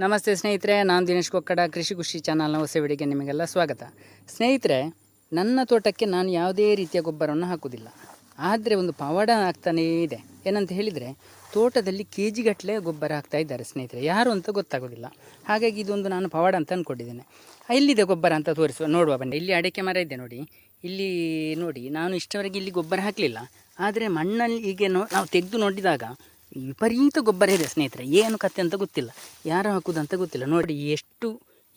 ನಮಸ್ತೆ ಸ್ನೇಹಿತರೆ, ನಾನು ದಿನೇಶ್ ಕೊಕ್ಕಡ, ಕೃಷಿ ಖುಷಿ ಚಾನಲ್ನ ಹೊಸ ವಿಡಿಯೋಗೆ ನಿಮಗೆಲ್ಲ ಸ್ವಾಗತ. ಸ್ನೇಹಿತರೆ, ನನ್ನ ತೋಟಕ್ಕೆ ನಾನು ಯಾವುದೇ ರೀತಿಯ ಗೊಬ್ಬರವನ್ನು ಹಾಕುವುದಿಲ್ಲ. ಆದರೆ ಒಂದು ಪವಾಡ ಆಗ್ತಾನೇ ಇದೆ. ಏನಂತ ಹೇಳಿದರೆ, ತೋಟದಲ್ಲಿ ಕೆ ಜಿಗಟ್ಟಲೆ ಗೊಬ್ಬರ ಹಾಕ್ತಾ ಇದ್ದಾರೆ ಸ್ನೇಹಿತರೆ. ಯಾರು ಅಂತ ಗೊತ್ತಾಗೋದಿಲ್ಲ. ಹಾಗಾಗಿ ಇದೊಂದು ನಾನು ಪವಾಡ ಅಂತ ಅಂದ್ಕೊಂಡಿದ್ದೇನೆ ಎಲ್ಲಿದೆ ಗೊಬ್ಬರ ಅಂತ ತೋರಿಸುವ, ನೋಡುವ ಬನ್ನಿ. ಇಲ್ಲಿ ಅಡಿಕೆ ಮರ ಇದೆ ನೋಡಿ. ಇಲ್ಲಿ ನೋಡಿ, ನಾನು ಇಷ್ಟವರೆಗೆ ಇಲ್ಲಿ ಗೊಬ್ಬರ ಹಾಕಲಿಲ್ಲ. ಆದರೆ ಮಣ್ಣಲ್ಲಿ ಹೀಗೆ ನಾವು ತೆಗೆದು ನೋಡಿದಾಗ ವಿಪರೀತ ಗೊಬ್ಬರ ಇದೆ ಸ್ನೇಹಿತರೆ. ಏನು ಕತೆ ಅಂತ ಗೊತ್ತಿಲ್ಲ. ಯಾರು ಹಾಕೋದಂತ ಗೊತ್ತಿಲ್ಲ. ನೋಡಿ, ಎಷ್ಟು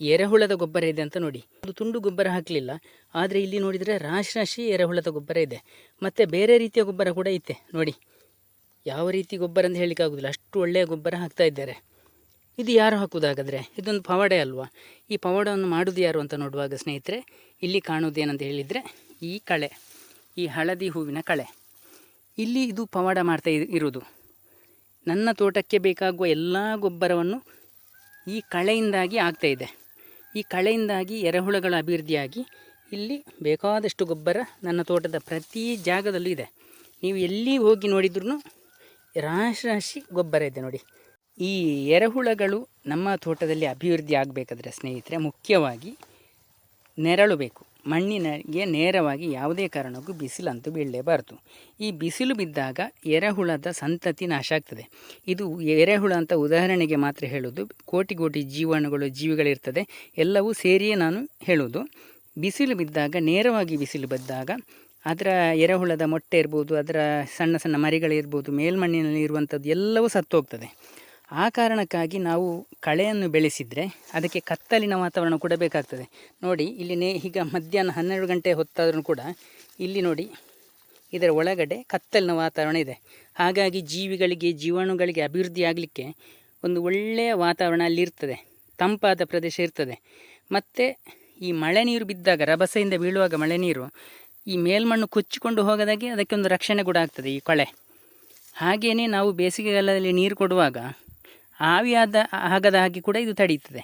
ಎರೆಹುಳದ ಗೊಬ್ಬರ ಇದೆ ಅಂತ ನೋಡಿ. ಒಂದು ತುಂಡು ಗೊಬ್ಬರ ಹಾಕಲಿಲ್ಲ. ಆದರೆ ಇಲ್ಲಿ ನೋಡಿದರೆ ರಾಶಿ ರಾಶಿ ಎರೆಹುಳದ ಗೊಬ್ಬರ ಇದೆ. ಮತ್ತು ಬೇರೆ ರೀತಿಯ ಗೊಬ್ಬರ ಕೂಡ ಐತೆ. ನೋಡಿ, ಯಾವ ರೀತಿ ಗೊಬ್ಬರ ಅಂತ ಹೇಳಲಿಕ್ಕಾಗೋದಿಲ್ಲ ಅಷ್ಟು ಒಳ್ಳೆಯ ಗೊಬ್ಬರ ಹಾಕ್ತಾ ಇದ್ದಾರೆ. ಇದು ಯಾರು ಹಾಕೋದಾಗಾದರೆ? ಇದೊಂದು ಪವಾಡೆ ಅಲ್ವಾ? ಈ ಪವಾಡವನ್ನು ಮಾಡೋದು ಯಾರು ಅಂತ ನೋಡುವಾಗ ಸ್ನೇಹಿತರೆ, ಇಲ್ಲಿ ಕಾಣುವುದೇನಂತ ಹೇಳಿದರೆ ಈ ಕಳೆ, ಈ ಹಳದಿ ಹೂವಿನ ಕಳೆ. ಇಲ್ಲಿ ಇದು ಪವಾಡ ಮಾಡ್ತಾ ಇರೋದು ನನ್ನ ತೋಟಕ್ಕೆ ಬೇಕಾಗುವ ಎಲ್ಲ ಗೊಬ್ಬರವನ್ನು ಈ ಕಳೆಯಿಂದಾಗಿ ಆಗ್ತಾ ಇದೆ. ಈ ಕಳೆಯಿಂದಾಗಿ ಎರೆಹುಳಗಳ ಅಭಿವೃದ್ಧಿಯಾಗಿ ಇಲ್ಲಿ ಬೇಕಾದಷ್ಟು ಗೊಬ್ಬರ ನನ್ನ ತೋಟದ ಪ್ರತಿ ಜಾಗದಲ್ಲೂ ಇದೆ. ನೀವು ಎಲ್ಲಿ ಹೋಗಿ ನೋಡಿದ್ರೂ ರಾಶಿ ರಾಶಿ ಗೊಬ್ಬರ ಇದೆ ನೋಡಿ. ಈ ಎರೆಹುಳಗಳು ನಮ್ಮ ತೋಟದಲ್ಲಿ ಅಭಿವೃದ್ಧಿ ಆಗಬೇಕಾದ್ರೆ ಸ್ನೇಹಿತರೆ ಮುಖ್ಯವಾಗಿ ನೆರಳು ಬೇಕು. ಮಣ್ಣಿನಗೆ ನೇರವಾಗಿ ಯಾವುದೇ ಕಾರಣಕ್ಕೂ ಬಿಸಿಲಂತೂ ಬೀಳಲೇಬಾರದು. ಈ ಬಿಸಿಲು ಬಿದ್ದಾಗ ಎರೆಹುಳದ ಸಂತತಿ ನಾಶ ಆಗ್ತದೆ. ಇದು ಎರೆಹುಳ ಅಂತ ಉದಾಹರಣೆಗೆ ಮಾತ್ರ ಹೇಳೋದು ಕೋಟಿ ಕೋಟಿ ಜೀವಾಣುಗಳು, ಜೀವಿಗಳಿರ್ತದೆ. ಎಲ್ಲವೂ ಸೇರಿಯೇ ನಾನು ಹೇಳೋದು ಬಿಸಿಲು ಬಿದ್ದಾಗ, ನೇರವಾಗಿ ಬಿಸಿಲು ಬಿದ್ದಾಗ ಅದರ ಎರೆಹುಳದ ಮೊಟ್ಟೆ ಇರ್ಬೋದು, ಅದರ ಸಣ್ಣ ಸಣ್ಣ ಮರಿಗಳಿರ್ಬೋದು ಮೇಲ್ಮಣ್ಣಿನಲ್ಲಿ ಇರುವಂಥದ್ದು ಎಲ್ಲವೂ ಸತ್ತೋಗ್ತದೆ. ಆ ಕಾರಣಕ್ಕಾಗಿ ನಾವು ಕಳೆಯನ್ನು ಬೆಳೆಸಿದರೆ ಅದಕ್ಕೆ ಕತ್ತಲಿನ ವಾತಾವರಣ ಕೂಡ ಬೇಕಾಗ್ತದೆ. ನೋಡಿ, ಇಲ್ಲಿ ನೇ, ಈಗ ಮಧ್ಯಾಹ್ನ ಹನ್ನೆರಡು ಗಂಟೆ ಹೊತ್ತಾದರೂ ಕೂಡ ಇಲ್ಲಿ ನೋಡಿ, ಇದರ ಒಳಗಡೆ ಕತ್ತಲಿನ ವಾತಾವರಣ ಇದೆ. ಹಾಗಾಗಿ ಜೀವಿಗಳಿಗೆ, ಜೀವಾಣುಗಳಿಗೆ ಅಭಿವೃದ್ಧಿ ಆಗಲಿಕ್ಕೆ ಒಂದು ಒಳ್ಳೆಯ ವಾತಾವರಣ ಅಲ್ಲಿರ್ತದೆ ತಂಪಾದ ಪ್ರದೇಶ ಇರ್ತದೆ. ಮತ್ತು ಈ ಮಳೆ ನೀರು ಬಿದ್ದಾಗ, ರಭಸೆಯಿಂದ ಬೀಳುವಾಗ ಮಳೆ ನೀರು ಈ ಮೇಲ್ಮಣ್ಣು ಕೊಚ್ಚಿಕೊಂಡು ಹೋಗದಾಗೆ ಅದಕ್ಕೆ ಒಂದು ರಕ್ಷಣೆ ಕೂಡ ಆಗ್ತದೆ ಈ ಕೊಳೆ. ಹಾಗೆಯೇ ನಾವು ಬೇಸಿಗೆಗಾಲದಲ್ಲಿ ನೀರು ಕೊಡುವಾಗ ಆವಿಯಾದ ಆಗದ ಹಾಗೆ ಕೂಡ ಇದು ತಡೀತದೆ.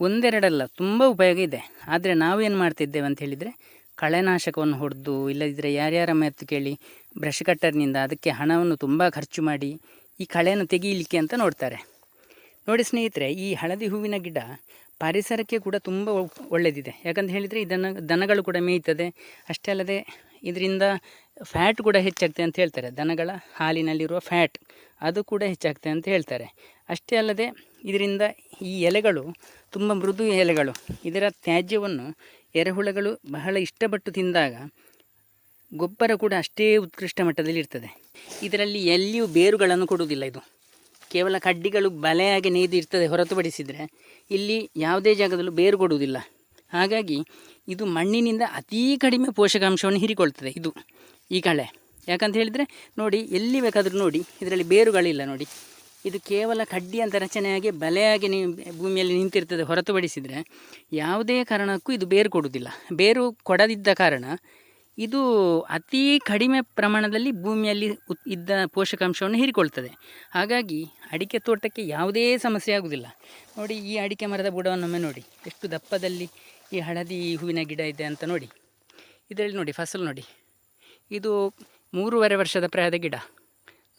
ಒಂದೆರಡಲ್ಲ, ತುಂಬ ಉಪಯೋಗ ಇದೆ. ಆದರೆ ನಾವೇನು ಮಾಡ್ತಿದ್ದೇವೆ ಅಂತ ಹೇಳಿದರೆ, ಕಳೆನಾಶಕವನ್ನು ಹೊಡೆದು ಇಲ್ಲದಿದ್ದರೆ ಯಾರ್ಯಾರ ಮೆತ್ತು ಕೇಳಿ, ಬ್ರಷ್ ಕಟ್ಟರ್ನಿಂದ ಅದಕ್ಕೆ ಹಣವನ್ನು ತುಂಬ ಖರ್ಚು ಮಾಡಿ, ಈ ಕಳೆಯನ್ನು ತೆಗೀಲಿಕ್ಕೆ ಅಂತ ನೋಡ್ತಾರೆ. ನೋಡಿ ಸ್ನೇಹಿತರೆ, ಈ ಹಳದಿ ಹೂವಿನ ಗಿಡ ಪರಿಸರಕ್ಕೆ ಕೂಡ ತುಂಬ ಒಳ್ಳೆಯದಿದೆ ಯಾಕಂತ ಹೇಳಿದರೆ ಇದನ್ನು ದನಗಳು ಕೂಡ ಮೇಯ್ತದೆ. ಅಷ್ಟೇ ಅಲ್ಲದೆ, ಇದರಿಂದ ಫ್ಯಾಟ್ ಕೂಡ ಹೆಚ್ಚಾಗ್ತದೆ ಅಂತ ಹೇಳ್ತಾರೆ. ದನಗಳ ಹಾಲಿನಲ್ಲಿರುವ ಫ್ಯಾಟ್ ಅದು ಕೂಡ ಹೆಚ್ಚಾಗ್ತದೆ ಅಂತ ಹೇಳ್ತಾರೆ. ಅಷ್ಟೇ ಅಲ್ಲದೆ ಇದರಿಂದ ಈ ಎಲೆಗಳು, ತುಂಬ ಮೃದು ಎಲೆಗಳು, ಇದರ ತ್ಯಾಜ್ಯವನ್ನು ಎರೆಹುಳಗಳು ಬಹಳ ಇಷ್ಟಪಟ್ಟು ತಿಂದಾಗ ಗೊಬ್ಬರ ಕೂಡ ಅಷ್ಟೇ ಉತ್ಕೃಷ್ಟ ಮಟ್ಟದಲ್ಲಿ ಇರ್ತದೆ. ಇದರಲ್ಲಿ ಎಲ್ಲಿಯೂ ಬೇರುಗಳನ್ನು ಕೊಡುವುದಿಲ್ಲ ಇದು. ಕೇವಲ ಕಡ್ಡಿಗಳು ಬಲೆಯಾಗಿ ನೇಯ್ದು ಇರ್ತದೆ ಹೊರತುಪಡಿಸಿದರೆ ಇಲ್ಲಿ ಯಾವುದೇ ಜಾಗದಲ್ಲೂ ಬೇರು ಕೊಡುವುದಿಲ್ಲ. ಹಾಗಾಗಿ ಇದು ಮಣ್ಣಿನಿಂದ ಅತೀ ಕಡಿಮೆ ಪೋಷಕಾಂಶವನ್ನು ಹೀರಿಕೊಳ್ತದೆ ಇದು ಈ ಕಳೆ. ಯಾಕಂತ ಹೇಳಿದರೆ, ನೋಡಿ, ಎಲ್ಲಿ ಬೇಕಾದರೂ ನೋಡಿ, ಇದರಲ್ಲಿ ಬೇರುಗಳಿಲ್ಲ ನೋಡಿ. ಇದು ಕೇವಲ ಕಡ್ಡಿ ಅಂತ ರಚನೆಯಾಗಿ ಬಲೆಯಾಗಿ ನೀವು ಭೂಮಿಯಲ್ಲಿ ನಿಂತಿರ್ತದೆ, ಹೊರತುಪಡಿಸಿದರೆ ಯಾವುದೇ ಕಾರಣಕ್ಕೂ ಇದು ಬೇರು ಕೊಡುವುದಿಲ್ಲ. ಬೇರು ಕೊಡದಿದ್ದ ಕಾರಣ ಇದು ಅತೀ ಕಡಿಮೆ ಪ್ರಮಾಣದಲ್ಲಿ ಭೂಮಿಯಲ್ಲಿ ಉತ್, ಇದ್ದ ಪೋಷಕಾಂಶವನ್ನು ಹೀರಿಕೊಳ್ತದೆ. ಹಾಗಾಗಿ ಅಡಿಕೆ ತೋಟಕ್ಕೆ ಯಾವುದೇ ಸಮಸ್ಯೆ ಆಗುವುದಿಲ್ಲ. ನೋಡಿ, ಈ ಅಡಿಕೆ ಮರದ ಬುಡವನ್ನೊಮ್ಮೆ ನೋಡಿ. ಎಷ್ಟು ದಪ್ಪದಲ್ಲಿ ಈ ಹಳದಿ ಹೂವಿನ ಗಿಡ ಇದೆ ಅಂತ ನೋಡಿ. ಇದರಲ್ಲಿ ನೋಡಿ, ಫಸಲು ನೋಡಿ. ಇದು ಮೂರುವರೆ ವರ್ಷದ ಪ್ರಾಯದ ಗಿಡ.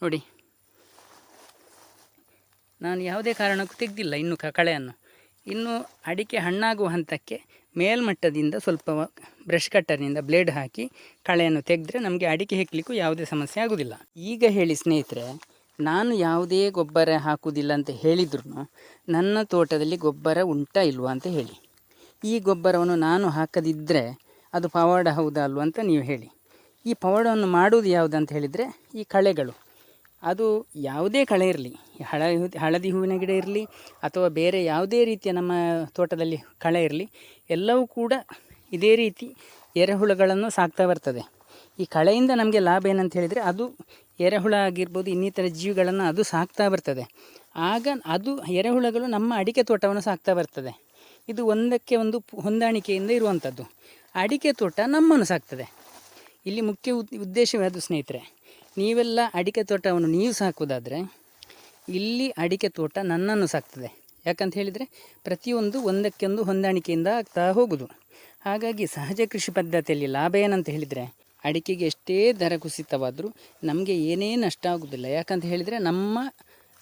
ನೋಡಿ. ನಾನು ಯಾವುದೇ ಕಾರಣಕ್ಕೂ ತೆಗೆದಿಲ್ಲ ಇನ್ನು ಕ, ಕಳೆಯನ್ನು. ಇನ್ನು ಅಡಿಕೆ ಹಣ್ಣಾಗುವ ಹಂತಕ್ಕೆ ಮೇಲ್ಮಟ್ಟದಿಂದ ಸ್ವಲ್ಪ ಬ್ರಷ್ ಕಟ್ಟರ್ನಿಂದ ಬ್ಲೇಡ್ ಹಾಕಿ ಕಳೆಯನ್ನು ತೆಗೆದ್ರೆ ನಮಗೆ ಅಡಿಕೆ ಹೆಕ್ಕಲಿಕ್ಕೂ ಯಾವುದೇ ಸಮಸ್ಯೆ ಆಗೋದಿಲ್ಲ. ಈಗ ಹೇಳಿ ಸ್ನೇಹಿತರೆ, ನಾನು ಯಾವುದೇ ಗೊಬ್ಬರ ಹಾಕುವುದಿಲ್ಲ ಅಂತ ಹೇಳಿದ್ರು ನನ್ನ ತೋಟದಲ್ಲಿ ಗೊಬ್ಬರ ಉಂಟಾ ಇಲ್ವಾ ಅಂತ ಹೇಳಿ. ಈ ಗೊಬ್ಬರವನ್ನು ನಾನು ಹಾಕದಿದ್ದರೆ ಅದು ಪವಾಡ ಹೌದಾ ಅಲ್ವಾ ಅಂತ ನೀವು ಹೇಳಿ. ಈ ಪವಾಡವನ್ನು ಮಾಡುವುದು ಅಂತ ಹೇಳಿದರೆ ಈ ಕಳೆಗಳು. ಅದು ಯಾವುದೇ ಕಳೆ ಇರಲಿ, ಹಳ ಹಳದಿ ಹೂವಿನ ಗಿಡ ಇರಲಿ ಅಥವಾ ಬೇರೆ ಯಾವುದೇ ರೀತಿಯ ನಮ್ಮ ತೋಟದಲ್ಲಿ ಕಳೆ ಇರಲಿ, ಎಲ್ಲವೂ ಕೂಡ ಇದೇ ರೀತಿ ಎರೆಹುಳುಗಳನ್ನು ಸಾಕ್ತಾ ಬರ್ತದೆ. ಈ ಕಳೆಯಿಂದ ನಮಗೆ ಲಾಭ ಏನಂತ ಹೇಳಿದರೆ ಅದು ಎರೆಹುಳ ಆಗಿರ್ಬೋದು, ಇನ್ನಿತರ ಜೀವಿಗಳನ್ನು ಅದು ಸಾಕ್ತಾ ಬರ್ತದೆ. ಆಗ ಅದು ಎರೆಹುಳಗಳು ನಮ್ಮ ಅಡಿಕೆ ತೋಟವನ್ನು ಸಾಕ್ತಾ ಬರ್ತದೆ. ಇದು ಒಂದಕ್ಕೆ ಒಂದು ಹೊಂದಾಣಿಕೆಯಿಂದ ಇರುವಂಥದ್ದು ಅಡಿಕೆ ತೋಟ ನಮ್ಮನ್ನು ಸಾಕ್ತದೆ. ಇಲ್ಲಿ ಮುಖ್ಯ ಉದ್- ಉದ್ದೇಶವೇ ಅದು ಸ್ನೇಹಿತರೆ, ನೀವೆಲ್ಲ ಅಡಿಕೆ ತೋಟವನ್ನು ನೀವು ಸಾಕುವುದಾದರೆ, ಇಲ್ಲಿ ಅಡಿಕೆ ತೋಟ ನನ್ನನ್ನು ಸಾಕ್ತದೆ. ಯಾಕಂತ ಹೇಳಿದರೆ, ಪ್ರತಿಯೊಂದು ಒಂದಕ್ಕೊಂದು ಹೊಂದಾಣಿಕೆಯಿಂದ ಆಗ್ತಾ ಹೋಗುದು. ಹಾಗಾಗಿ ಸಹಜ ಕೃಷಿ ಪದ್ಧತಿಯಲ್ಲಿ ಲಾಭ ಏನಂತ ಹೇಳಿದರೆ, ಅಡಿಕೆಗೆ ಎಷ್ಟೇ ದರ ಕುಸಿತವಾದರೂ ನಮಗೆ ಏನೇ ನಷ್ಟ ಆಗುವುದಿಲ್ಲ ಯಾಕಂತ ಹೇಳಿದರೆ, ನಮ್ಮ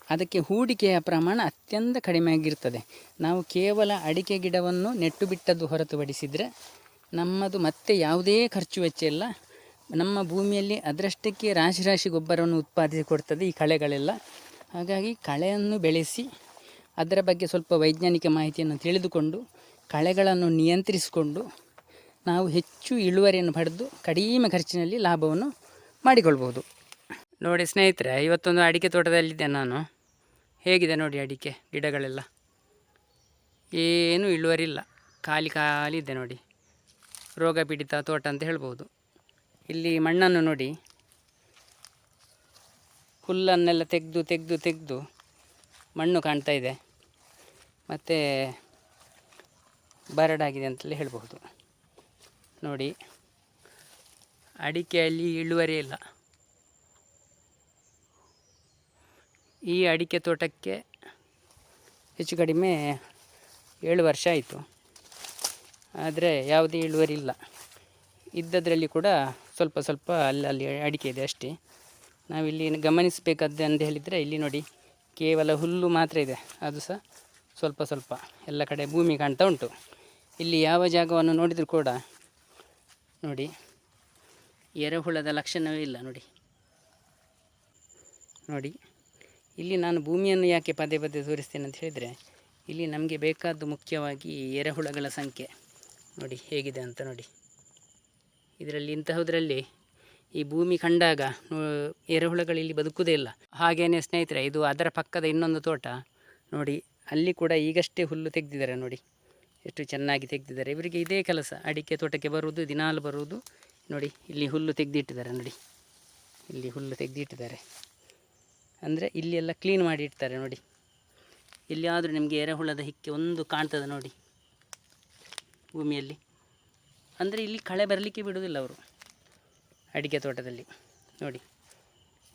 ಅದಕ್ಕೆ ಹೂಡಿಕೆಯ ಪ್ರಮಾಣ ಅತ್ಯಂತ ಕಡಿಮೆ ಆಗಿರ್ತದೆ. ನಾವು ಕೇವಲ ಅಡಿಕೆ ಗಿಡವನ್ನು ನೆಟ್ಟು ಬಿಟ್ಟದ್ದು ಹೊರತುಪಡಿಸಿದರೆ, ನಮ್ಮದು ಮತ್ತೆ ಯಾವುದೇ ಖರ್ಚು ವೆಚ್ಚ ಇಲ್ಲ. ನಮ್ಮ ಭೂಮಿಯಲ್ಲಿ ಅದರಷ್ಟಕ್ಕೆ ರಾಶಿ ರಾಶಿ ಗೊಬ್ಬರವನ್ನು ಉತ್ಪಾದಿಸಿ ಕೊಡ್ತದೆ ಈ ಕಳೆಗಳೆಲ್ಲ. ಹಾಗಾಗಿ ಕಳೆಯನ್ನು ಬೆಳೆಸಿ ಅದರ ಬಗ್ಗೆ ಸ್ವಲ್ಪ ವೈಜ್ಞಾನಿಕ ಮಾಹಿತಿಯನ್ನು ತಿಳಿದುಕೊಂಡು ಕಳೆಗಳನ್ನು ನಿಯಂತ್ರಿಸಿಕೊಂಡು ನಾವು ಹೆಚ್ಚು ಇಳುವರಿಯನ್ನು ಪಡೆದು ಕಡಿಮೆ ಖರ್ಚಿನಲ್ಲಿ ಲಾಭವನ್ನು ಮಾಡಿಕೊಳ್ಬೋದು ನೋಡಿ ಸ್ನೇಹಿತರೆ, ಇವತ್ತೊಂದು ಅಡಿಕೆ ತೋಟದಲ್ಲಿದ್ದೆ ನಾನು. ಹೇಗಿದೆ ನೋಡಿ ಅಡಿಕೆ, ಗಿಡಗಳೆಲ್ಲ? ಏನೂ ಇಳುವರಿ ಇಲ್ಲ. ಖಾಲಿ ಖಾಲಿ ಇದೆ ನೋಡಿ. ರೋಗ ಪೀಡಿತ ತೋಟ ಅಂತ ಹೇಳ್ಬೋದು. ಇಲ್ಲಿ ಮಣ್ಣನ್ನು ನೋಡಿ. ಹುಲ್ಲನ್ನೆಲ್ಲ ತೆಗೆದು ತೆಗೆದು ತೆಗೆದು ಮಣ್ಣು ಕಾಣ್ತಾ ಇದೆ. ಮತ್ತು ಬರಡಾಗಿದೆ ಅಂತಲೇ ಹೇಳಬಹುದು. ನೋಡಿ ಅಡಿಕೆಯಲ್ಲಿ ಇಳುವರಿ ಇಲ್ಲ. ಈ ಅಡಿಕೆ ತೋಟಕ್ಕೆ ಹೆಚ್ಚು ಕಡಿಮೆ ಏಳು ವರ್ಷ ಆಯಿತು. ಆದರೆ ಯಾವುದೇ ಇಳುವರಿ ಇಲ್ಲ. ಇದ್ದದರಲ್ಲಿ ಕೂಡ ಸ್ವಲ್ಪ ಸ್ವಲ್ಪ ಅಲ್ಲಲ್ಲಿ ಅಡಿಕೆ ಇದೆ ಅಷ್ಟೇ. ನಾವಿಲ್ಲಿ ಗಮನಿಸಬೇಕಾದ್ದು ಅಂತ ಹೇಳಿದರೆ ಇಲ್ಲಿ ನೋಡಿ ಕೇವಲ ಹುಲ್ಲು ಮಾತ್ರ ಇದೆ. ಅದು ಸಹ ಸ್ವಲ್ಪ ಸ್ವಲ್ಪ ಎಲ್ಲ ಕಡೆ ಭೂಮಿ ಕಾಣ್ತಾ ಉಂಟು. ಇಲ್ಲಿ ಯಾವ ಜಾಗವನ್ನು ನೋಡಿದರೂ ಕೂಡ ನೋಡಿ, ಎರೆಹುಳದ ಲಕ್ಷಣವೇ ಇಲ್ಲ ನೋಡಿ. ನೋಡಿ, ಇಲ್ಲಿ ನಾನು ಭೂಮಿಯನ್ನು ಯಾಕೆ ಪದೇ ಪದೇ ತೋರಿಸ್ತೇನೆ ಅಂತ ಹೇಳಿದರೆ, ಇಲ್ಲಿ ನಮಗೆ ಬೇಕಾದ್ದು ಮುಖ್ಯವಾಗಿ ಎರೆಹುಳಗಳ ಸಂಖ್ಯೆ. ನೋಡಿ, ಹೇಗಿದೆ ಅಂತ ನೋಡಿ. ಇದರಲ್ಲಿ ಇಂತಹದರಲ್ಲಿ ಈ ಭೂಮಿ ಕಂಡಾಗ ಎರೆಹುಳಗಳಿಲ್ಲಿ ಎರೆಹುಳಗಳು ಇಲ್ಲಿ ಬದುಕುವುದೇ ಇಲ್ಲ. ಹಾಗೇನೆ ಸ್ನೇಹಿತರೆ, ಇದು ಅದರ ಪಕ್ಕದ ಇನ್ನೊಂದು ತೋಟ. ನೋಡಿ, ಅಲ್ಲಿ ಕೂಡ ಈಗಷ್ಟೇ ಹುಲ್ಲು ತೆಗೆದಿದ್ದಾರೆ ನೋಡಿ. ಎಷ್ಟು ಚೆನ್ನಾಗಿ ತೆಗೆದಿದ್ದಾರೆ. ಇವರಿಗೆ ಇದೇ ಕೆಲಸ. ಅಡಿಕೆ ತೋಟಕ್ಕೆ ಬರುವುದು, ದಿನಾಲು ಬರುವುದು. ನೋಡಿ, ಇಲ್ಲಿ ಹುಲ್ಲು ತೆಗೆದಿಟ್ಟಿದ್ದಾರೆ ನೋಡಿ. ಇಲ್ಲಿ ಹುಲ್ಲು ತೆಗೆದಿಟ್ಟಿದ್ದಾರೆ. ಅಂದರೆ ಇಲ್ಲಿ ಎಲ್ಲ ಕ್ಲೀನ್ ಮಾಡಿ ಇಡ್ತಾರೆ ನೋಡಿ. ಎಲ್ಲಿಯಾದರೂ ನಿಮಗೆ ಎರೆಹುಳದ ಹಿಕ್ಕೆ ಒಂದು ಕಾಣ್ತದೆ ನೋಡಿ. ಭೂಮಿಯಲ್ಲಿ. ಅಂದರೆ ಇಲ್ಲಿ ಕಳೆ ಬರಲಿಕ್ಕೆ ಬಿಡುವುದಿಲ್ಲ ಅವರು. ಅಡಿಕೆ ತೋಟದಲ್ಲಿ. ನೋಡಿ,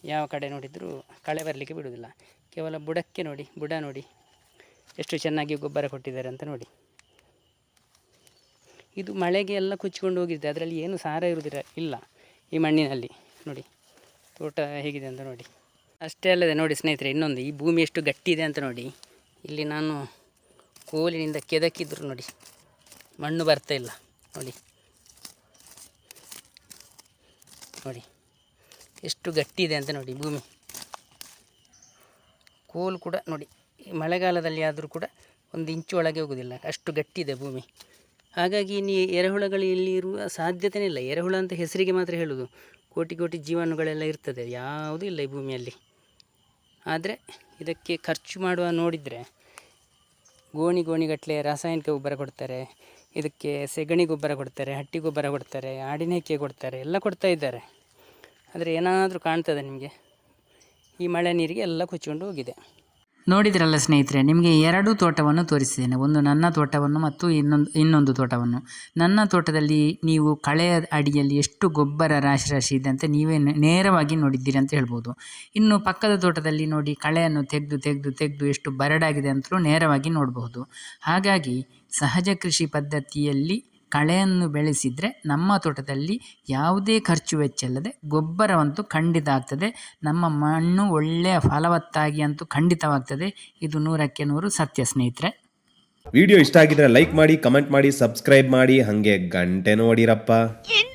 ಯಾವ ಕಡೆ ನೋಡಿದರೂ ಕಳೆ ಬರಲಿಕ್ಕೆ ಬಿಡುವುದಿಲ್ಲ. ಕೇವಲ ಬುಡಕ್ಕೆ ನೋಡಿ, ಬುಡ ನೋಡಿ. ಎಷ್ಟು ಚೆನ್ನಾಗಿ ಗೊಬ್ಬರ ಕೊಟ್ಟಿದ್ದಾರೆ ಅಂತ ನೋಡಿ. ಇದು ಮಳೆಗೆ ಎಲ್ಲ ಕುಚ್ಚಿಕೊಂಡು ಹೋಗಿದೆ ಅದರಲ್ಲಿ ಏನು ಸಾರ ಇರುವುದಿಲ್ಲ ಇಲ್ಲ ಈ ಮಣ್ಣಿನಲ್ಲಿ. ನೋಡಿ, ತೋಟ ಹೇಗಿದೆ ಅಂತ ನೋಡಿ. ಅಷ್ಟೇ ಅಲ್ಲದೆ ನೋಡಿ ಸ್ನೇಹಿತರೆ, ಇನ್ನೊಂದು ಈ ಭೂಮಿ ಎಷ್ಟು ಗಟ್ಟಿ ಇದೆ ಅಂತ ನೋಡಿ. ಇಲ್ಲಿ ನಾನು ಕೋಲಿನಿಂದ ಕೆದಕಿದ್ರು ನೋಡಿ. ಮಣ್ಣು ಬರ್ತಾ ಇಲ್ಲ. ನೋಡಿ. ನೋಡಿ. ಎಷ್ಟು ಗಟ್ಟಿ ಇದೆ ಅಂತ ನೋಡಿ ಭೂಮಿ. ಕೋಲು ಕೂಡ ನೋಡಿ ಮಳೆಗಾಲದಲ್ಲಿ ಆದರೂ ಕೂಡ ಒಂದು ಇಂಚು ಒಳಗೆ ಹೋಗೋದಿಲ್ಲ, ಅಷ್ಟು ಗಟ್ಟಿ ಇದೆ ಭೂಮಿ. ಹಾಗಾಗಿ ನೀ ಎರೆಹುಳಗಳು ಇಲ್ಲಿ ಇರುವ ಸಾಧ್ಯತೆಯೇ ಇಲ್ಲ. ಎರೆಹುಳ ಅಂತ ಹೆಸರಿಗೆ ಮಾತ್ರ ಹೇಳೋದು. ಕೋಟಿ ಕೋಟಿ ಜೀವಾಣುಗಳೆಲ್ಲ ಇರ್ತದೆ, ಯಾವುದೂ ಇಲ್ಲ ಈ ಭೂಮಿಯಲ್ಲಿ. ಆದರೆ ಇದಕ್ಕೆ ಖರ್ಚು ಮಾಡುವ ನೋಡಿದರೆ ಗೋಣಿ ಗೋಣಿಗಟ್ಟಲೆ ರಾಸಾಯನಿಕ ಗೊಬ್ಬರ ಕೊಡ್ತಾರೆ, ಇದಕ್ಕೆ ಸೆಗಣಿ ಗೊಬ್ಬರ ಕೊಡ್ತಾರೆ, ಹಟ್ಟಿ ಗೊಬ್ಬರ ಕೊಡ್ತಾರೆ ಆಡಿನ ಕೊಡ್ತಾರೆ, ಎಲ್ಲ ಕೊಡ್ತಾ ಇದ್ದಾರೆ. ಆದರೆ ಏನಾದರೂ ಕಾಣ್ತದೆ ನಿಮಗೆ. ಈ ಮಳೆ ನೀರಿಗೆ ಎಲ್ಲ ಕೊಚ್ಚಿಕೊಂಡು ಹೋಗಿದೆ. ನೋಡಿದ್ರಲ್ಲ ಸ್ನೇಹಿತರೆ, ನಿಮಗೆ ಎರಡು ತೋಟವನ್ನು ತೋರಿಸಿದ್ದೇನೆ. ಒಂದು ನನ್ನ ತೋಟವನ್ನು ಮತ್ತು ಇನ್ನೊಂದು ಇನ್ನೊಂದು ತೋಟವನ್ನು. ನನ್ನ ತೋಟದಲ್ಲಿ ನೀವು ಕಳೆಯ ಅಡಿಯಲ್ಲಿ ಎಷ್ಟು ಗೊಬ್ಬರ ರಾಶಿ ರಾಶಿ ಇದೆ ಅಂತ ನೀವೇ ನೇರವಾಗಿ ನೋಡಿದ್ದೀರಿ ಅಂತ ಹೇಳ್ಬೋದು. ಇನ್ನು ಪಕ್ಕದ ತೋಟದಲ್ಲಿ ನೋಡಿ ಕಳೆಯನ್ನು ತೆಗೆದು ತೆಗೆದು ತೆಗೆದು ಎಷ್ಟು ಬರಡಾಗಿದೆ ಅಂತಲೂ ನೇರವಾಗಿ ನೋಡಬಹುದು ಹಾಗಾಗಿ ಸಹಜ ಕೃಷಿ ಪದ್ಧತಿಯಲ್ಲಿ ಕಳೆಯನ್ನು ಬೆಳೆಸಿದರೆ ನಮ್ಮ ತೋಟದಲ್ಲಿ ಯಾವುದೇ ಖರ್ಚು ವೆಚ್ಚ ಇಲ್ಲದೆ ಗೊಬ್ಬರವಂತೂ ಖಂಡಿತ ಆಗ್ತದೆ ನಮ್ಮ ಮಣ್ಣು ಒಳ್ಳೆಯ ಫಲವತ್ತಾಗಿ ಅಂತೂ ಖಂಡಿತವಾಗ್ತದೆ. ಇದು ನೂರಕ್ಕೆ ನೂರು ಸತ್ಯ ಸ್ನೇಹಿತರೆ. ವಿಡಿಯೋ ಇಷ್ಟ ಆಗಿದ್ರೆ ಲೈಕ್ ಮಾಡಿ, ಕಮೆಂಟ್ ಮಾಡಿ, ಸಬ್ಸ್ಕ್ರೈಬ್ ಮಾಡಿ. ಹಾಗೆ ಗಂಟೆ ಹೊಡೀರಪ್ಪ ಇನ್ನು